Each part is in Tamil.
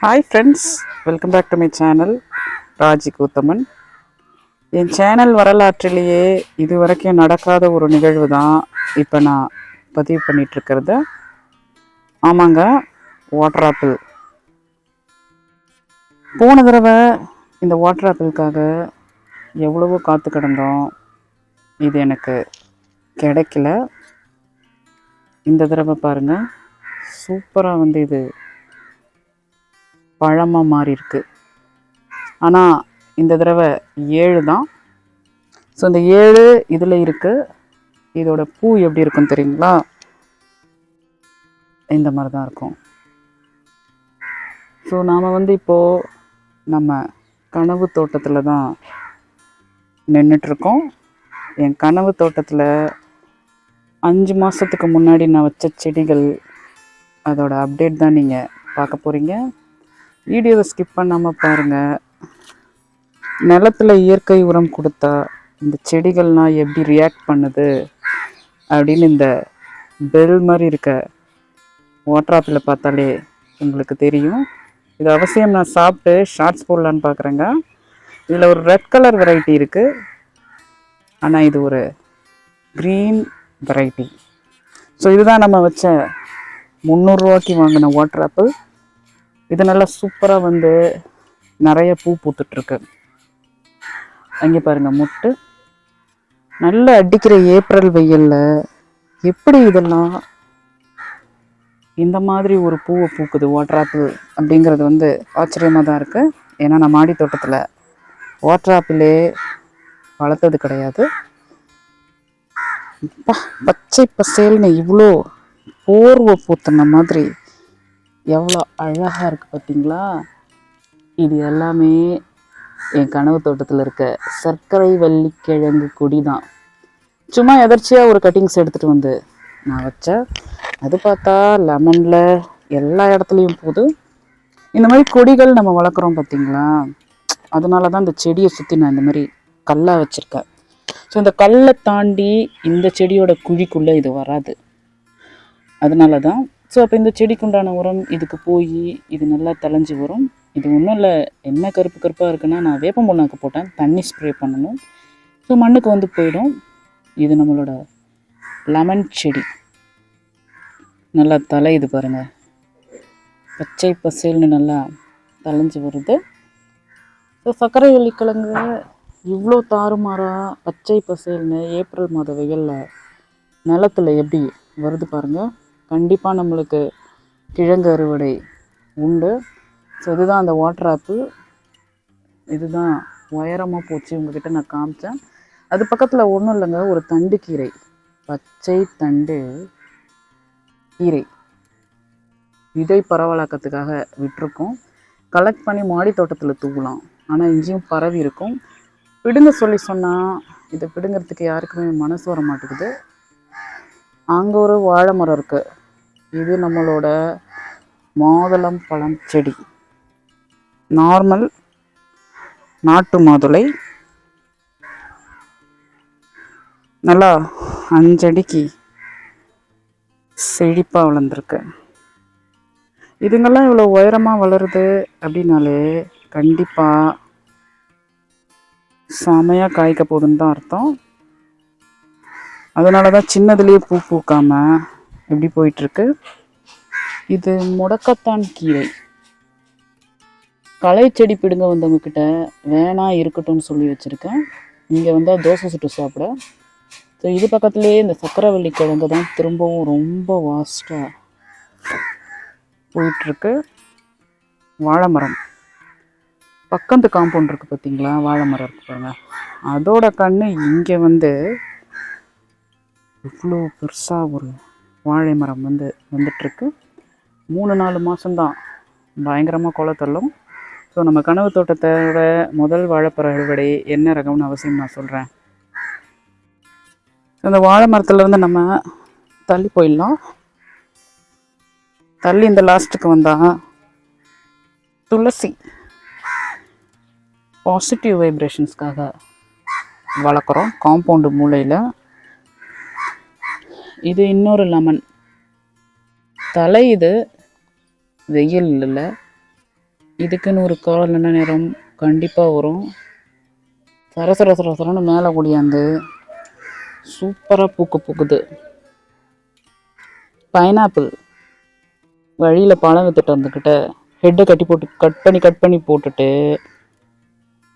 Hi friends welcome back to my channel Raji Koothaman N channel வரலாற்றிலேயே இது வரைக்கும் நடக்காத ஒரு நிகழ்வு தான் இப்போ நான் பதிவு பண்ணிகிட்ருக்கிறது ஆமாங்க வாட்டர் ஆப்பிள் போன தடவை இந்த வாட்டர் ஆப்பிளுக்காக எவ்வளவோ காத்து கிடந்தோம். இது எனக்கு கிடைக்கல. இந்த தடவை பாருங்கள் சூப்பராக வந்து இது பழமாக மாறி இருக்கு. ஆனால் இந்த தடவை ஏழு தான். ஸோ இந்த ஏழு இதில் இருக்குது இதோட பூ எப்படி இருக்குன்னு தெரியுங்களா? இந்த மாதிரி தான் இருக்கும். ஸோ நாம் வந்து இப்போது நம்ம கனவு தோட்டத்தில் தான் நின்றுட்டுருக்கோம் என் கனவு தோட்டத்தில் அஞ்சு மாதத்துக்கு முன்னாடி நான் வச்ச செடிகள் அதோட அப்டேட் தான் நீங்கள் பார்க்க போகிறீங்க வீடியோவை ஸ்கிப் பண்ணாமல் பாருங்கள் நிலத்துல இயற்கை உரம் கொடுத்தா இந்த செடிகள்லாம் எப்படி ரியாக்ட் பண்ணுது அப்படின்னு இந்த பெல் மாதிரி இருக்க வாட்ராப்பில் பார்த்தாலே உங்களுக்கு தெரியும். இது அவசியம் நான் சாப்பிட்டு ஷார்ட்ஸ் போடலான்னு பார்க்குறேங்க இதில் ஒரு ரெட் கலர் வெரைட்டி இருக்குது ஆனால் இது ஒரு க்ரீன் வெரைட்டி ஸோ இதுதான் நம்ம வச்ச முந்நூறுரூவாக்கி வாங்கின வாட்டர் ஆப்பிள் இது நல்லா சூப்பராக வந்து நிறைய பூ பூத்துட்ருக்கு. அங்கே பாருங்கள் முட்டு. நல்லா அடிக்கிற ஏப்ரல் வெயிலில் எப்படி இதெல்லாம் இந்த மாதிரி ஒரு பூவை பூக்குது வாட்டர் ஆப்பிள் அப்படிங்கிறது வந்து ஆச்சரியமாக தான் இருக்குது ஏன்னா நான் மாடி தோட்டத்தில் வாட்டர் ஆப்பிளே வளர்த்தது கிடையாது. அப்பா, பச்சை பசேல்னு இவ்வளோ போர்வை பூத்துன மாதிரி எவ்வளோ அழகாக இருக்குது பார்த்தீங்களா இது எல்லாமே என் கனவு தோட்டத்தில் இருக்க சர்க்கரை வள்ளிக்கிழங்கு கொடி தான். சும்மா எதர்ச்சியாக ஒரு கட்டிங்ஸ் எடுத்துகிட்டு வந்து நான் வச்சேன். அது பார்த்தா லெமனில் எல்லா இடத்துலையும் போகுது. இந்த மாதிரி கொடிகள் நம்ம வளர்க்குறோம் பார்த்தீங்களா அதனால தான் இந்த செடியை சுற்றி நான் இந்த மாதிரி கல்லாக வச்சுருக்கேன். ஸோ இந்த கல்லை தாண்டி இந்த செடியோட குழிக்குள்ளே இது வராது. அதனால தான் ஸோ அப்போ இந்த செடிக்கு உண்டான உரம் இதுக்கு போய் இது நல்லா தளைஞ்சு வரும். இது ஒன்றும் இல்லை என்ன கருப்பு கருப்பாக இருக்குன்னா நான் வேப்பம் புண்ணாக்கு போட்டேன். தண்ணி ஸ்ப்ரே பண்ணணும். ஸோ மண்ணுக்கு வந்து போயிடும். இது நம்மளோட லெமன் செடி. நல்லா தலையுது பாருங்கள் பச்சை பசேல்னு நல்லா தலைஞ்சு வருது. ஸோ சர்க்கரை வெள்ளிக்கிழங்கு இவ்வளோ தாறுமாறாக பச்சை பசேல்னு ஏப்ரல் மாத வெயிலில் நிலத்துல எப்படி வருது பாருங்கள் கண்டிப்பாக நம்மளுக்கு கிழங்கு அறுவடை உண்டு. ஸோ இதுதான் அந்த வாட்டர் ஆப்பு இதுதான் உயரமாக போச்சு. உங்ககிட்ட நான் காமிச்சேன். அது பக்கத்தில் ஒன்றும் இல்லைங்க. ஒரு தண்டு கீரை. பச்சை தண்டு கீரை. விதை பரவலாக்கத்துக்காக விட்டுருக்கோம். கலெக்ட் பண்ணி மாடி தோட்டத்தில் தூவலாம். ஆனால் இங்கேயும் பரவி இருக்கும். பிடுங்க சொல்லி சொன்னால் இதை பிடுங்கிறதுக்கு யாருக்குமே மனசு வர மாட்டேங்குது அங்கே ஒரு வாழை மரம் இருக்குது இது நம்மளோட மாதுளம் பழம் செடி. நார்மல் நாட்டு மாதுளை. நல்லா அஞ்சடிக்கு செழிப்பாக வளர்ந்துருக்கு. இதுங்கெல்லாம் இவ்வளோ உயரமாக வளருது அப்படின்னாலே கண்டிப்பாக செமையாக காய்க்க போகுதுன்னு தான் அர்த்தம். அதனால தான் சின்னதுலேயே பூ பூக்காமல் எப்படி போயிட்டுருக்கு. இது முடக்கத்தான் கீரை. களை செடி பிடுங்க வந்தவங்க கிட்ட வேணாம் இருக்கட்டும்னு சொல்லி வச்சுருக்கேன். இங்கே வந்தால் தோசை சுட்டு சாப்பிட. ஸோ இது பக்கத்துலேயே இந்த சக்கரவள்ளி கிழங்கு தான் திரும்பவும் ரொம்ப வாஸ்ட்டாக போயிட்டுருக்கு. வாழை மரம் பக்கத்து காம்பவுண்ட் இருக்குது பார்த்தீங்களா வாழை மரம் இருக்கு பாருங்கள் அதோட கண்ணு இங்கே வந்து இவ்வளோ பெருசாக ஒரு வாழை மரம் வந்து வந்துட்டுருக்கு. மூணு நாலு மாதம்தான் பயங்கரமாக குளத்தள்ளும் ஸோ நம்ம கனவு தோட்டத்தோட முதல் வாழைப்பற அறுவடை என்ன ரகம்னு அவசியம் நான் சொல்கிறேன் அந்த வாழை மரத்தில் வந்து நம்ம தள்ளி போயிடலாம். தள்ளி இந்த லாஸ்ட்டுக்கு வந்தால் துளசி பாசிட்டிவ் வைப்ரேஷன்ஸ்க்காக வளர்க்குறோம். காம்பவுண்டு மூலையில் இது இன்னொரு லெமன். தலை இது வெயில் இல்லை இதுக்குன்னு ஒரு கால நேரம் கண்டிப்பாக வரும். சரசர சரசரன்னு மேலே கூடியாந்து சூப்பராக பூக்கு பூக்குது. பைனாப்பிள். வழியில் பழம் வித்துட்டு வந்துக்கிட்ட ஹெட்டை கட்டி போட்டு கட் பண்ணி கட் பண்ணி போட்டுட்டு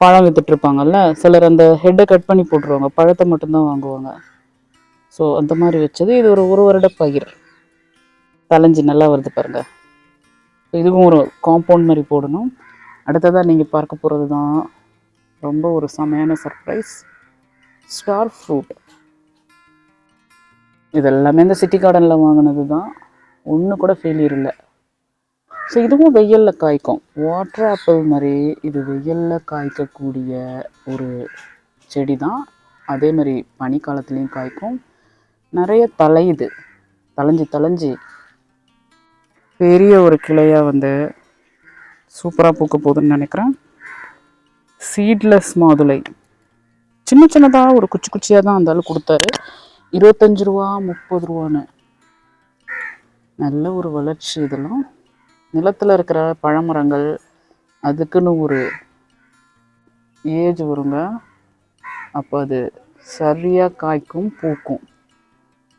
பழம் வித்துட்ருப்பாங்கல்ல சிலர் அந்த ஹெட்டை கட் பண்ணி போட்டுருவாங்க. பழத்தை மட்டும்தான் வாங்குவாங்க. ஸோ அந்த மாதிரி வச்சது. இது ஒரு ஒரு வருட பயிர். தலைஞ்சி நல்லா வருது பாருங்க. இதுவும் ஒரு காம்பவுண்ட் மாதிரி போடணும். அடுத்ததாக நீங்கள் பார்க்க போகிறது தான் ரொம்ப ஒரு செமையான சர்ப்ரைஸ் ஸ்டார் ஃப்ரூட் இது எல்லாமே இந்த சிட்டி கார்டனில் வாங்கினது தான் ஒன்று கூட ஃபெயிலியர் இல்லை. ஸோ இதுவும் வெயிலில் காய்க்கும். வாட்டர் ஆப்பிள் மாதிரி இது வெயிலில் காய்க்கக்கூடிய ஒரு செடி தான் அதே மாதிரி பனிக்காலத்துலேயும் காய்க்கும். நிறைய தலையுது. தலைஞ்சு தலைஞ்சு. பெரிய ஒரு கிளையாக வந்து சூப்பராக பூக்க போகுதுன்னு நினைக்கிறேன். சீட்லெஸ் மாதுளை. சின்ன சின்னதாக ஒரு குச்சி குச்சியாக தான் அந்தாலும் கொடுத்தாரு. இருபத்தஞ்சு ரூபா முப்பது ரூபான்னு. நல்ல ஒரு வளர்ச்சி இதெல்லாம். நிலத்தில் இருக்கிற பழமரங்கள் அதுக்குன்னு ஒரு ஏஜ் வருங்க. அப்போ அது சரியாக காய்க்கும் பூக்கும்.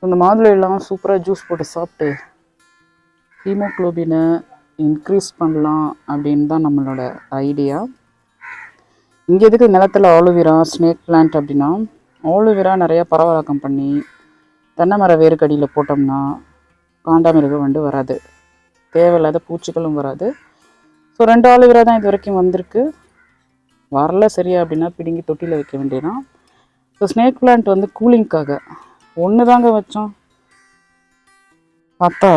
இந்த மாதுளையெல்லாம் சூப்பராக ஜூஸ் போட்டு சாப்பிட்டு ஹீமோக்ளோபினை இன்க்ரீஸ் பண்ணலாம் அப்படின்னு தான் நம்மளோட ஐடியா இங்கே எதுக்கு நிலத்தில் ஆலோவிரா ஸ்னேக் பிளான்ட் அப்படின்னா ஆலோவிரா நிறையா பரவலாக்கம் பண்ணி தென்னை மர வேறுக்கடியில் போட்டோம்னா காண்டாமிருகம் வந்து வராது. தேவையில்லாத பூச்சிகளும் வராது. ஸோ ரெண்டு ஆலுவிரா தான் இது வரைக்கும் வந்திருக்கு. வரல சரியா அப்படின்னா பிடுங்கி தொட்டியில் வைக்க வேண்டியதான் ஸோ ஸ்னேக் பிளான்ட் வந்து கூலிங்க்காக ஒன்று தாங்க வச்சோம். பார்த்தா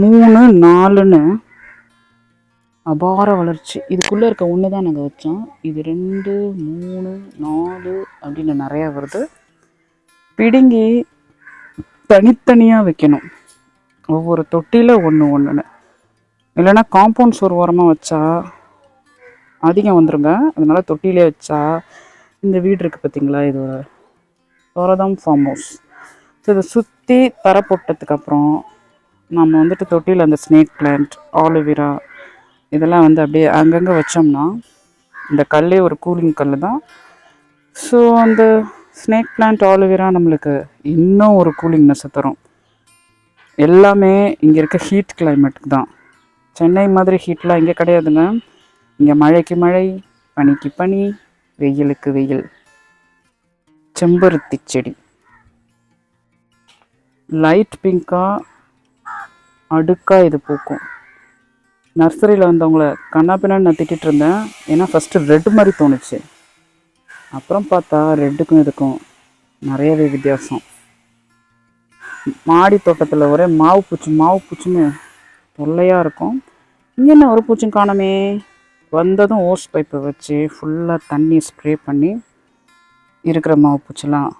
மூணு நாலுன்னு அபார வளர்ச்சி. இதுக்குள்ளே இருக்க ஒன்று தான் நாங்கள் வச்சோம். இது ரெண்டு மூணு நாலு அப்படின்னு நிறையா வருது. பிடுங்கி தனித்தனியாக வைக்கணும். ஒவ்வொரு தொட்டியில் ஒன்று ஒன்றுன்னு இல்லைன்னா காம்பவுண்ட் சோர் ஓரமாக வச்சா அதிகம் வந்துருங்க. அதனால் தொட்டிலே வச்சா இந்த வீடு இருக்குது பார்த்தீங்களா இதோட சோரதம் ஃபார்ம் ஹவுஸ் ஸோ இதை சுற்றி தர போட்டதுக்கப்புறம் நம்ம வந்துட்டு தொட்டியில் அந்த ஸ்னேக் பிளான்ட் ஆலோவேரா இதெல்லாம் வந்து அப்படியே அங்கங்கே வச்சோம்னா இந்த கல்லே ஒரு கூலிங் கல் தான். ஸோ அந்த ஸ்னேக் பிளான்ட் ஆலோவேரா நம்மளுக்கு இன்னும் ஒரு கூலிங்னஸ் தரும் எல்லாமே இங்கே இருக்க ஹீட் கிளைமேட்டுக்கு தான். சென்னை மாதிரி ஹீட்லாம் இங்கே கிடையாதுங்க. இங்கே மழைக்கு மழை பனிக்கு பனி வெயிலுக்கு வெயில். செம்பருத்தி செடி. லைட் பிங்காக அடுக்காக இது பூக்கும். நர்சரியில் வந்தவங்கள கண்ணாப்பின்னான்னு நான் திட்டிகிட்டு இருந்தேன். ஏன்னா ஃபஸ்ட்டு ரெட் மாதிரி தோணுச்சு. அப்புறம் பார்த்தா ரெட்டுக்கும் இதுக்கும் நிறையவே வித்தியாசம். மாடி தோட்டத்தில் ஒரே மாவு பூச்சி மாவு பூச்சின்னு தொல்லையாக இருக்கும். இங்கே என்ன ஒரு பூச்சும் காணமே. வந்ததும் ஓஸ் பைப்பை வச்சு ஃபுல்லாக தண்ணி ஸ்ப்ரே பண்ணி இருக்கிற மாவு பூச்சிலாம்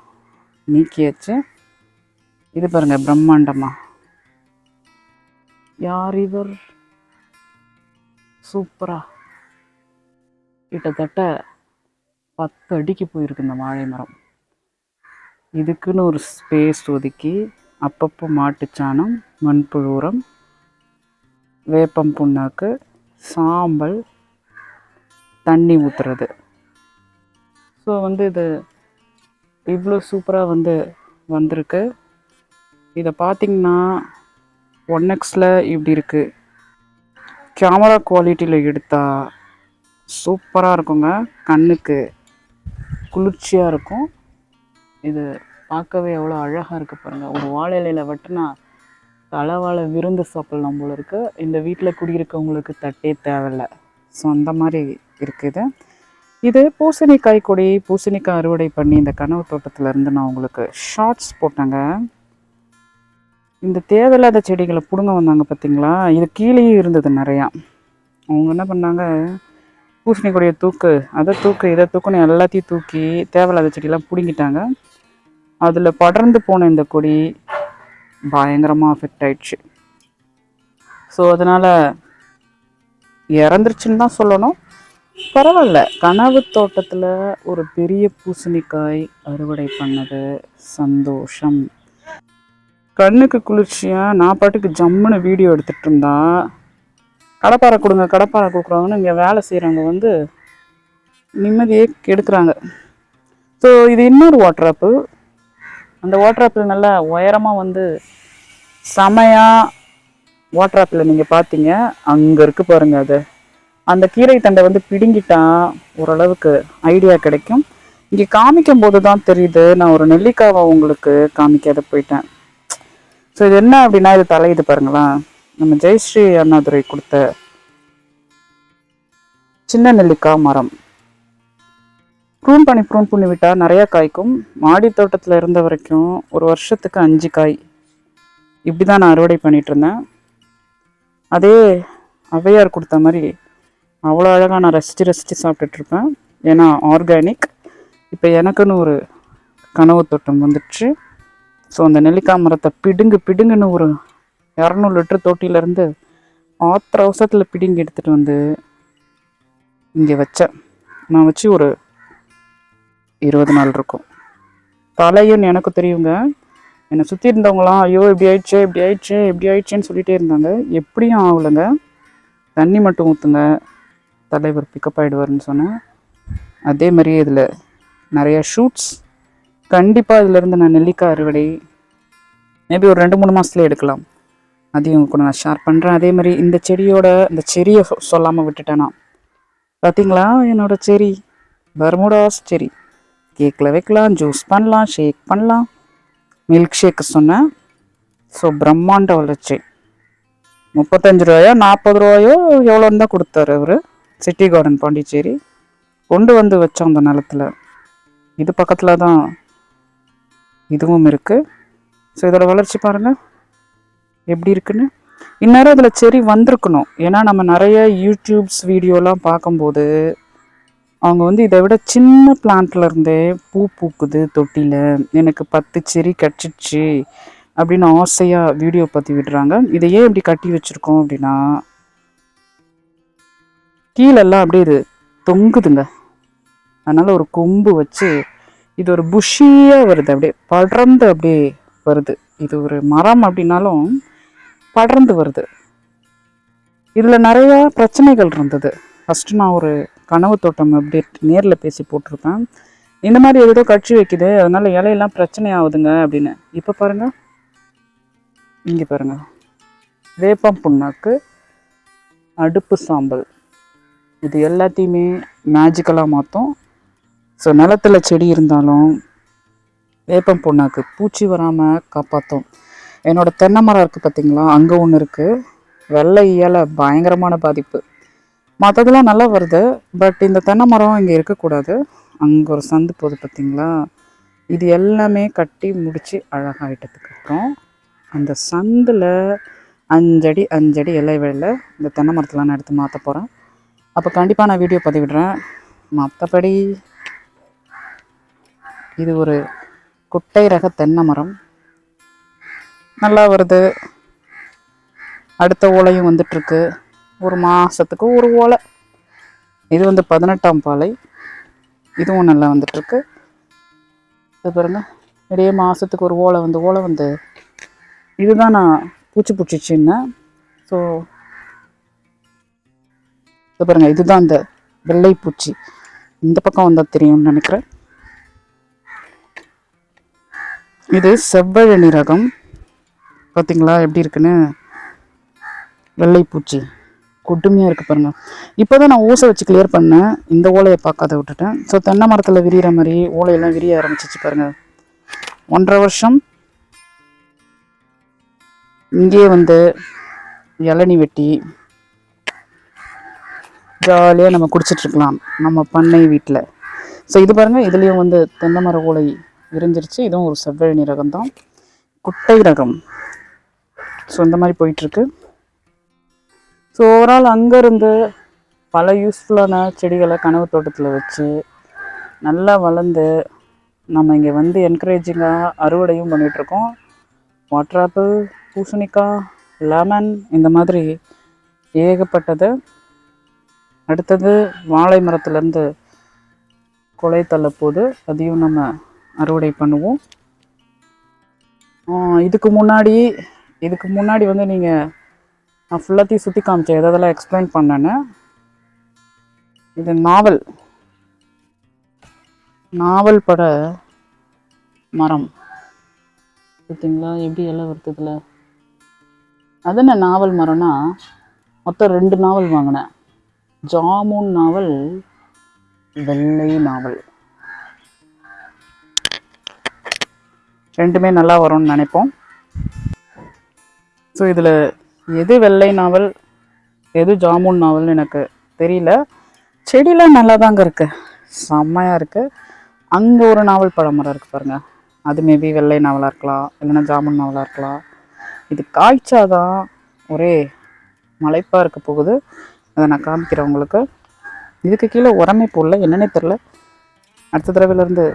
நீக்கியாச்சு இது பாருங்கள் பிரம்மாண்டமாக யார் இவர்? சூப்பராக கிட்டத்தட்ட பத்து அடிக்கு போயிருக்கு இந்த வாழை மரம். இதுக்குன்னு ஒரு ஸ்பேஸ் ஒதுக்கி அப்பப்போ மாட்டுச்சாணம் மண்புழு உரம் வேப்பம் புண்ணாக்கு சாம்பல் தண்ணி ஊற்றுறது ஸோ வந்து இது இவ்வளோ சூப்பராக வந்து வந்திருக்கு. இதை பார்த்திங்கன்னா ஒன் எக்ஸில் இப்படி இருக்குது கேமரா குவாலிட்டியில் எடுத்தால் சூப்பராக இருக்குங்க. கண்ணுக்கு குளிர்ச்சியாக இருக்கும். இது பார்க்கவே எவ்வளோ அழகாக இருக்குது பாருங்கள் ஒரு வாழை இலையில் வெட்டினா தலைவாழை விருந்து சாப்பிட்லாம் போல இருக்குது இந்த வீட்டில் குடியிருக்கவங்களுக்கு தட்டே தேவையில்லை. ஸோ அந்த மாதிரி இருக்குது. இது பூசணிக்காய் கொடி பூசணிக்காய் அறுவடை பண்ணி இந்த கனவு தோட்டத்தில் இருந்து நான் உங்களுக்கு ஷார்ட்ஸ் போட்டேங்க. இந்த தேவையில்லாத செடிகளை பிடுங்க வந்தாங்க பார்த்தீங்களா இது கீழேயும் இருந்தது நிறையா. அவங்க என்ன பண்ணாங்க? பூசணி கொடியை தூக்கு அதை தூக்கு இதை தூக்குன்னு எல்லாத்தையும் தூக்கி தேவையில்லாத செடியெல்லாம் பிடுங்கிட்டாங்க. அதில் படர்ந்து போன இந்த கொடி பயங்கரமாக அஃபெக்ட் ஆயிடுச்சு. ஸோ அதனால் இறந்துருச்சுன்னு தான் சொல்லணும். பரவாயில்ல. கனவு தோட்டத்தில் ஒரு பெரிய பூசணிக்காய் அறுவடை பண்ணது. சந்தோஷம். கண்ணுக்கு குளிர்ச்சியாக நான் பாட்டுக்கு ஜம்முன்னு வீடியோ எடுத்துகிட்டு இருந்தா. கடப்பாரை கொடுங்க கடப்பாரை கொடுக்குறவங்கன்னு இங்கே வேலை செய்கிறவங்க வந்து நிம்மதியே கெடுக்குறாங்க. ஸோ இது இன்னொரு வாட்டர் ஆப்பிள் அந்த வாட்டர் ஆப்பிள் நல்லா உயரமாக வந்து செமையாக வாட்டர் ஆப்பில் நீங்கள் பார்த்தீங்க அங்கே இருக்கு பாருங்க அது. அந்த கீரை தண்டை வந்து பிடுங்கிட்டா ஓரளவுக்கு ஐடியா கிடைக்கும். இங்கே காமிக்கும் போது தான் தெரியுது நான் ஒரு நெல்லிக்காவை உங்களுக்கு காமிக்காத போயிட்டேன். ஸோ இது என்ன அப்படின்னா இது தலையுது பாருங்களேன். நம்ம ஜெயஸ்ரீ அண்ணாதுரை கொடுத்த சின்ன நெல்லிக்காய் மரம். ப்ரூன் பண்ணி ப்ரூன் பண்ணி விட்டால் நிறையா காய்க்கும். மாடி தோட்டத்தில் இருந்த வரைக்கும் ஒரு வருஷத்துக்கு அஞ்சு காய். இப்படி தான் நான் அறுவடை பண்ணிட்டு இருந்தேன். அதே ஔவையார் கொடுத்த மாதிரி அவ்வளோ அழகாக நான் ரசித்து ரசித்து சாப்பிட்டுட்ருப்பேன். ஏன்னா ஆர்கானிக் இப்போ எனக்குன்னு ஒரு கனவு தோட்டம் வந்துடுச்சு. ஸோ அந்த நெல்லிக்காய் மரத்தை பிடுங்கு பிடுங்குன்னு ஒரு இரநூறு லிட்டர் தொட்டியிலேருந்து ஆத்திர அவசரத்தில் பிடுங்கி எடுத்துகிட்டு வந்து இங்கே வச்சேன். நான் வச்சு ஒரு இருபது நாள் இருக்கும். தலையும் எனக்கு தெரியுங்க. என்னை சுற்றி இருந்தவங்களாம் ஐயோ இப்படி ஆயிடுச்சு இப்படி ஆயிடுச்சு இப்படி ஆயிடுச்சேன்னு சொல்லிட்டே இருந்தாங்க. எப்படியும் ஆகலைங்க. தண்ணி மட்டும் ஊற்றுங்க தலைவர் பிக்கப் ஆகிடுவார்னு சொன்னேன். அதே மாதிரியே இதில் நிறைய ஷூட்ஸ் கண்டிப்பாக இதிலேருந்து நான் நெல்லிக்காய் அறுவடை மேபி ஒரு ரெண்டு மூணு மாதத்துல எடுக்கலாம். அதையும் உங்க கூட நான் ஷேர் பண்ணுறேன் அதே மாதிரி இந்த செடியோட இந்த செடியை சொல்லாமல் விட்டுட்டேன் நான். பார்த்தீங்களா என்னோட செடி. பர்முடாஸ் செடி. கேக்கில் வைக்கலாம் ஜூஸ் பண்ணலாம் ஷேக் பண்ணலாம். மில்க் ஷேக்கு சொன்னேன். ஸோ பிரம்மாண்ட வளர்ச்சி. முப்பத்தஞ்சு ரூபாயோ நாற்பது ரூபாயோ எவ்வளோன்னு தான் கொடுத்தாரு அவர். City garden Pondicherry. கொண்டு வந்து வச்சோம் அந்த நிலத்துல. இது பக்கத்தில் தான் இதுவும் இருக்குது ஸோ இதோட வளர்ச்சி பாருங்கள் எப்படி இருக்குன்னு? இந்நேரம் இதில் செரி வந்திருக்கணும். ஏன்னா நம்ம நிறைய யூடியூப்ஸ் வீடியோலாம் பார்க்கும்போது அவங்க வந்து இதை விட சின்ன பிளான்ட்ல இருந்தே பூ பூக்குது தொட்டியில். எனக்கு பத்து செடி கடிச்சிச்சு அப்படின்னு ஆசையாக வீடியோ பற்றி விடுறாங்க. இதை ஏன் இப்படி கட்டி வச்சுருக்கோம் அப்படின்னா கீழெல்லாம் அப்படியே இது தொங்குதுங்க. அதனால் ஒரு கொம்பு வச்சு இது ஒரு புஷியாக வருது. அப்படியே படர்ந்து அப்படியே வருது. இது ஒரு மரம் அப்படின்னாலும் படர்ந்து வருது. இதில் நிறையா பிரச்சனைகள் இருந்தது. ஃபஸ்ட்டு நான் ஒரு கனவு தோட்டம் அப்டேட் நேரில் பேசி போட்டிருப்பேன். இந்த மாதிரி ஏதோ கட்சி வைக்குது அதனால இலையெல்லாம் பிரச்சனை ஆகுதுங்க அப்படின்னு. இப்போ பாருங்க. இங்கே பாருங்க. வேப்பம் புண்ணாக்கு அடுப்பு சாம்பல். இது எல்லாத்தையுமே மேஜிக்கலாக மாற்றும் ஸோ நிலத்தில் செடி இருந்தாலும் வேப்பம் புண்ணாக்கு பூச்சி வராமல் காப்பாற்றும் என்னோடய தென்னை மரம் இருக்குது பார்த்தீங்களா அங்கே ஒன்று இருக்குது வெள்ளை இயலை பயங்கரமான பாதிப்பு. மற்றதெல்லாம் நல்லா வருது. பட் இந்த தென்னை மரம் இங்கே இருக்கக்கூடாது. அங்கே ஒரு சந்து போகுது பார்த்தீங்களா இது எல்லாமே கட்டி முடித்து அழகாயிட்டதுக்கப்புறம் அந்த சந்தில் அஞ்சடி அஞ்சடி இலை வேலை இந்த தென்னை மரத்தெலாம் நான் எடுத்து மாற்ற போகிறேன் அப்போ கண்டிப்பாக நான் வீடியோ பதிவிடுறேன். மற்றபடி இது ஒரு குட்டை ரக தென்னை மரம். நல்லா வருது. அடுத்த ஓலையும் வந்துட்டுருக்கு. ஒரு மாதத்துக்கு ஒரு ஓலை. இது வந்து பதினெட்டாம் பாலை. இதுவும் நல்லா வந்துட்டுருக்கு. இது பாருங்க. இடையே மாதத்துக்கு ஒரு ஓலை வந்து ஓலை வந்து இதுதான் நான் பூச்சி பூச்சிச்சின்னேன் ஸோ இது பாருங்க. இதுதான் இந்த வெள்ளை பூச்சி. இந்த பக்கம் வந்தால் தெரியும்னு நினைக்கிறேன். இது செவ்வழனி ரகம். பார்த்தீங்களா எப்படி இருக்குன்னு? வெள்ளைப்பூச்சி கொடுமையாக இருக்குது பாருங்கள் இப்போ தான் நான் ஓசை வச்சு கிளியர் பண்ணேன். இந்த ஓலையை பார்க்காத விட்டுட்டேன். ஸோ தென்னை மரத்தில் விரிகிற மாதிரி ஓலையெல்லாம் விரிய ஆரம்பிச்சிச்சு பாருங்கள் ஒன்றரை வருஷம் இங்கேயே வந்து இளநி வெட்டி ஜாலியாக நம்ம குடிச்சிட்ருக்கலாம் நம்ம பண்ணை வீட்டில் ஸோ இது பாருங்கள் இதுலேயும் வந்து தென்னை மர ஓலை விரிஞ்சிருச்சு. இதுவும் ஒரு செவ்வழி ரகம் தான் குட்டை ரகம். ஸோ இந்த மாதிரி போயிட்டுருக்கு ஸோ ஓவரால் அங்கேருந்து பல யூஸ்ஃபுல்லான செடிகளை கனவு தோட்டத்தில் வச்சு நல்லா வளர்ந்து நம்ம இங்கே வந்து என்கரேஜிங்காக அறுவடையும் பண்ணிகிட்ருக்கோம் வாட்டர் ஆப்பிள் பூசணிக்காய் லெமன் இந்த மாதிரி ஏகப்பட்டது. அடுத்தது வாழை மரத்துலேருந்து கொலை தள்ளப்போது அதையும் நம்ம அறுவடை பண்ணுவோம். இதுக்கு முன்னாடி இதுக்கு முன்னாடி வந்து நீங்கள் நான் ஃபுல்லாத்தையும் சுற்றி காமிச்சேன். எதெல்லாம் எக்ஸ்பிளைன் பண்ணேன்னு. இது நாவல். நாவல் பட மரம். பார்த்தீங்களா எப்படி எல்லாம் வருதுல அது என்ன நாவல் மரம்னா மொத்தம் ரெண்டு நாவல் வாங்கினேன். ஜாமுன் நாவல் வெள்ளை நாவல். ரெண்டுமே நல்லா வரும்னு நினைப்போம். ஸோ இதில் எது வெள்ளை நாவல் எது ஜாமுன் நாவல்னு எனக்கு தெரியல. செடியெலாம் நல்லா தாங்க இருக்குது செம்மையாக இருக்குது அங்கே ஒரு நாவல் பழமரம் இருக்குது பாருங்க. அது மேபி வெள்ளை நாவலாக இருக்கலாம் இல்லைன்னா ஜாமுன் நாவலாக இருக்கலாம். இது காய்ச்சாதான் ஒரே மலைப்பாக இருக்க போகுது. அதை நான் காமிக்கிறேன் உங்களுக்கு. இதுக்கு கீழே உரமே போடல. என்னன்னே தெரில அடுத்த தடவையிலேருந்து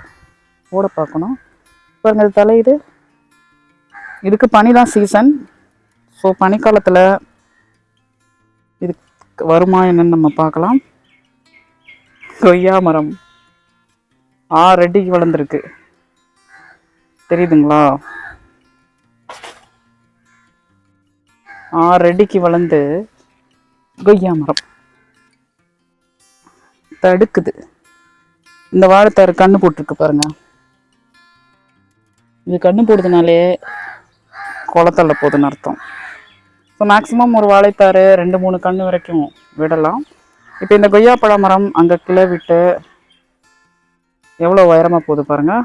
போட பார்க்கணும். பாருங்க இது தலையுது இதுக்கு பனி தான் சீசன் ஸோ பனிக்காலத்தில் இது வருமா என்னன்னு நம்ம பார்க்கலாம். கொய்யா மரம். ஆறு அடிக்கு வளர்ந்துருக்கு. தெரியுதுங்களா? ஆறு அடிக்கு வளர்ந்து கொய்யா மரம். தடுக்குது. இந்த வாழைத்தாறு கண்ணு போட்டிருக்கு பாருங்க. இது கண்ணு போடுறதுனாலே குளத்தள்ள போகுதுன்னு அர்த்தம். ஸோ மேக்ஸிமம் ஒரு வாழைத்தாறு ரெண்டு மூணு கன்று வரைக்கும் விடலாம். இப்போ இந்த கொய்யாப்பழ மரம் அங்கே கிளை விட்டு எவ்வளோ உயரமாக போகுது பாருங்கள்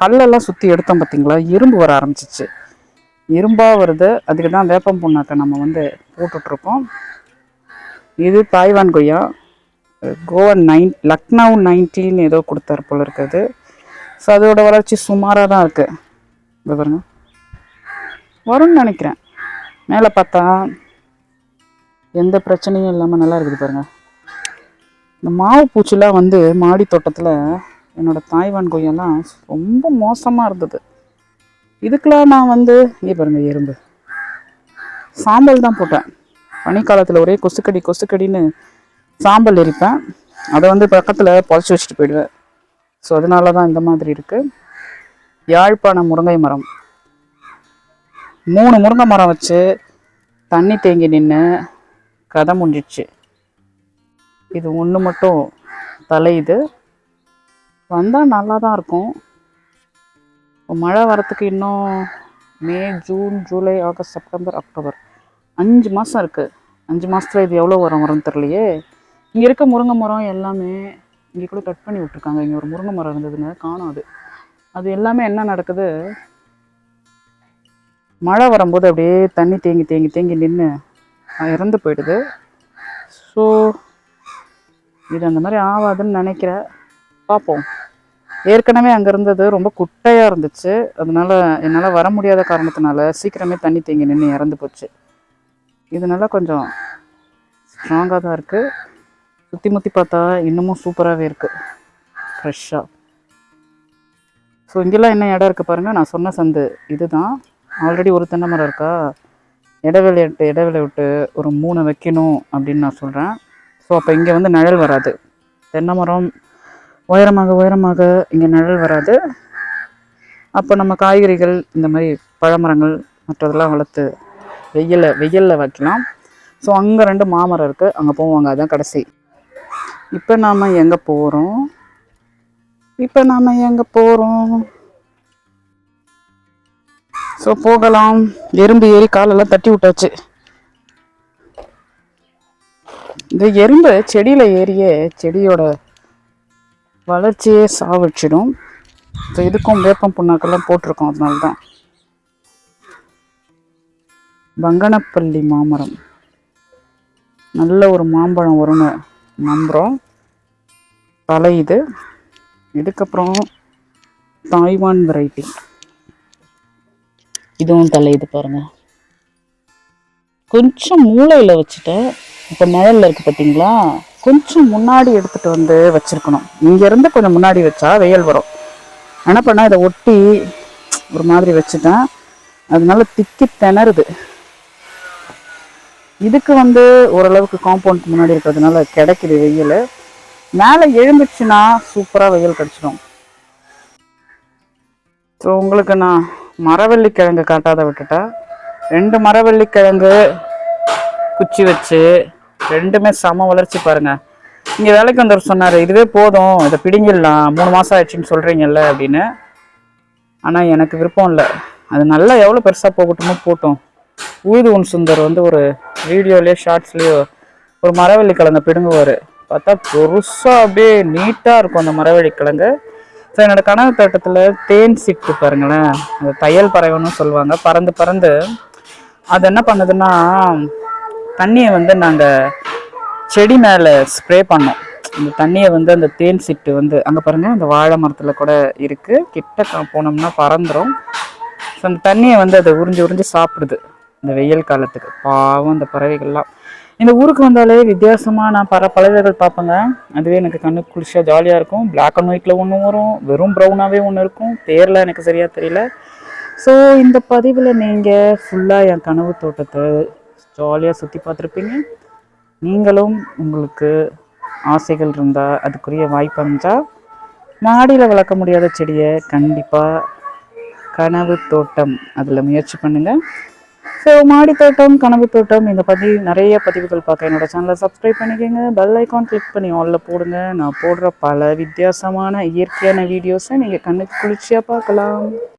கல்லெல்லாம் சுற்றி எடுத்தோம் பார்த்தீங்களா இரும்பு வர ஆரம்பிச்சிச்சு. இரும்பாக வருது. அதுக்கு தான் வேப்பம் புண்ணாக்கை நம்ம வந்து போட்டுட்ருக்கோம். இது தாய்வான் கொய்யா. கோவன் நைன் லக்னோ நைன்டீன் ஏதோ கொடுத்தாரு போல இருக்குது ஸோ அதோட வளர்ச்சி சுமாராக தான் இருக்குது இது பாருங்க. வரும்னு நினைக்கிறேன். மேலே பார்த்தா எந்த பிரச்சனையும் இல்லாமல் நல்லா இருக்குது பாருங்கள் இந்த மாவு பூச்சிலாம் வந்து மாடி தோட்டத்தில் என்னோட தாய்வான் கொய்யெல்லாம் ரொம்ப மோசமாக இருந்தது. இதுக்கெலாம் நான் வந்து இங்கே பாருங்கள் எறும்பு. சாம்பல் தான் போட்டேன். பனிக்காலத்தில் ஒரே கொசுக்கடி கொசுக்கடின்னு சாம்பல் எரிப்பேன். அதை வந்து பக்கத்தில் புதைச்சி வச்சுட்டு போயிடுவேன். ஸோ அதனால தான் இந்த மாதிரி இருக்குது யாழ்ப்பாணம் முருங்கை மரம். மூணு முருங்கை மரம் வச்சு தண்ணி தேங்கி நின்று கதை முடிஞ்சிடுச்சு இது ஒன்று மட்டும் தலையுது. வந்தால் நல்லா தான் இருக்கும். இப்போ மழை வரத்துக்கு இன்னும் May June July August September October. அஞ்சு மாதம் இருக்குது அஞ்சு மாதத்துல இது எவ்வளோ உரம் வரும்னு தெரியலையே. இங்கே இருக்க முருங்கை மரம் எல்லாமே இங்கே கூட கட் பண்ணி விட்ருக்காங்க இங்கே ஒரு முருங்கை மரம் இருந்ததுங்க காணும் அது. அது எல்லாமே என்ன நடக்குது? மழை வரும்போது அப்படியே தண்ணி தேங்கி தேங்கி தேங்கி நின்று இறந்து போயிடுது. ஸோ இது அந்த மாதிரி ஆகாதுன்னு நினைக்கிறேன். பார்ப்போம். ஏற்கனவே அங்கே இருந்தது ரொம்ப குட்டையாக இருந்துச்சு. அதனால் என்னால் வர முடியாத காரணத்தினால சீக்கிரமே தண்ணி தேங்கி நின்று இறந்து போச்சு. இதனால கொஞ்சம் ஸ்ட்ராங்காக தான் இருக்குது சுற்றி முற்றி பார்த்தா இன்னமும் சூப்பராகவே இருக்குது ஃப்ரெஷ்ஷாக ஸோ இங்கெல்லாம் என்ன இடம் இருக்குது பாருங்கள் நான் சொன்ன சந்து. இதுதான். ஆல்ரெடி ஒரு தென்னை மரம் இருக்கா? இடைவெளி விட்டு இடைவெளி விட்டு ஒரு மூணு வைக்கணும் அப்படின்னு நான் சொல்கிறேன் ஸோ அப்போ இங்கே வந்து நிழல் வராது. தென்னை மரம் உயரமாக உயரமாக இங்கே நிழல் வராது. அப்போ நம்ம காய்கறிகள் இந்த மாதிரி பழமரங்கள் மற்றதெல்லாம் வளர்த்து வெயிலில் வெயிலில் வைக்கலாம். ஸோ அங்கே ரெண்டு மாமரம் இருக்குது அங்கே போவாங்க. அதுதான் கடைசி. இப்போ நாம் எங்கே போகிறோம் இப்போ நாம் எங்கே போகிறோம் ஸோ போகலாம். எறும்பு ஏறி காலெல்லாம் தட்டி விட்டாச்சு. இந்த எறும்பு செடியில் ஏறியே செடியோட வளர்ச்சியே சாவிச்சிடும். ஸோ இதுக்கும் வேப்பம் புண்ணாக்கெல்லாம் போட்டிருக்கோம் அதனால தான் வங்கனப்பள்ளி மாமரம். நல்ல ஒரு மாம்பழம் வரும்னு நம்புகிறோம் தலை இது. இதுக்கப்புறம் தாய்வான் வெரைட்டி இதுவும் தலையுது பாருங்க. கொஞ்சம் மூளையில் வச்சுட்டு இப்போ நிழல்ல இருக்கு பார்த்தீங்களா கொஞ்சம் முன்னாடி எடுத்துட்டு வந்து வச்சிருக்கணும். இங்கேருந்து கொஞ்சம் முன்னாடி வச்சா வெயில் வரும். என்ன பண்ணா இதை ஒட்டி ஒரு மாதிரி வச்சுட்டேன். அதனால திக்கி திணறுது. இதுக்கு வந்து ஓரளவுக்கு காம்பவுண்ட் முன்னாடி இருக்கிறதுனால கிடைக்குது வெயில். மேலே எழுந்துச்சுன்னா சூப்பராக வெயில் கிடச்சிடும் ஸோ உங்களுக்கு நான் மரவள்ளி கிழங்கு காட்டாத விட்டுட்டா? ரெண்டு மரவள்ளிக்கிழங்கு குச்சி வச்சு ரெண்டுமே சம வளர்ச்சி பாருங்க. இங்கே வேலைக்கு வந்தவர் சொன்னார் இதுவே போதும் இதை பிடிங்கிடலாம் மூணு மாதம் ஆயிடுச்சுன்னு சொல்கிறீங்கல்ல அப்படின்னு. ஆனால் எனக்கு விருப்பம் இல்லை. அது நல்லா எவ்வளோ பெருசாக போகட்டுமோ போட்டும். ஊது உன் சுந்தர் வந்து ஒரு வீடியோலேயோ ஷார்ட்ஸ்லேயோ ஒரு மரவள்ளி கிழங்க பிடுங்குவார். பார்த்தா பெருசாக அப்படியே நீட்டாக இருக்கும் அந்த மரவள்ளி கிழங்கு ஸோ என்னோடய கனவு தோட்டத்தில் தேன் சிட்டு பாருங்களேன். அந்த தையல் பறவைன்னு சொல்லுவாங்க. பறந்து பறந்து அது என்ன பண்ணுதுன்னா தண்ணியை வந்து நாங்கள் செடி மேலே ஸ்ப்ரே பண்ணோம். அந்த தண்ணியை வந்து அந்த தேன் சிட்டு வந்து அங்கே பாருங்கள் அந்த வாழை மரத்தில் கூட இருக்குது கிட்ட போனோம்னா பறந்துடும் ஸோ அந்த தண்ணியை வந்து அதை உறிஞ்சு உறிஞ்சு சாப்பிடுது. இந்த வெயில் காலத்துக்கு. பாவம் இந்த பறவைகள்லாம். இந்த ஊருக்கு வந்தாலே வித்தியாசமாக நான் பல பறவைகள் பார்ப்பேங்க. அதுவே எனக்கு கண்ணு குளிர்ச்சியாக ஜாலியாக இருக்கும். பிளாக் அண்ட் ஒயிட்டில் ஒன்று வரும். வெறும் ப்ரௌனாகவே ஒன்று இருக்கும். பேர்லாம் எனக்கு சரியாக தெரியல. ஸோ இந்த பதிவில் நீங்கள் ஃபுல்லாக என் கனவு தோட்டத்தை ஜாலியாக சுற்றி பார்த்துருப்பீங்க. நீங்களும் உங்களுக்கு ஆசைகள் இருந்தால் அதுக்குரிய வாய்ப்பு அமைஞ்சா மாடியில் வளர்க்க முடியாத செடியை கண்டிப்பாக கனவு தோட்டம். அதில் முயற்சி பண்ணுங்கள் ஸோ மாடி தோட்டம் கனவு தோட்டம் இந்த பற்றி நிறைய பதிவுகள் பார்க்க என்னோட சேனலை சப்ஸ்கிரைப் பண்ணிக்கோங்க. பெல் ஐக்கான் கிளிக் பண்ணி ஆலில் போடுங்க. நான் போடுற பல வித்தியாசமான இயற்கையான வீடியோஸை நீங்கள் கண்ணுக்கு குளிர்ச்சியாக பார்க்கலாம்.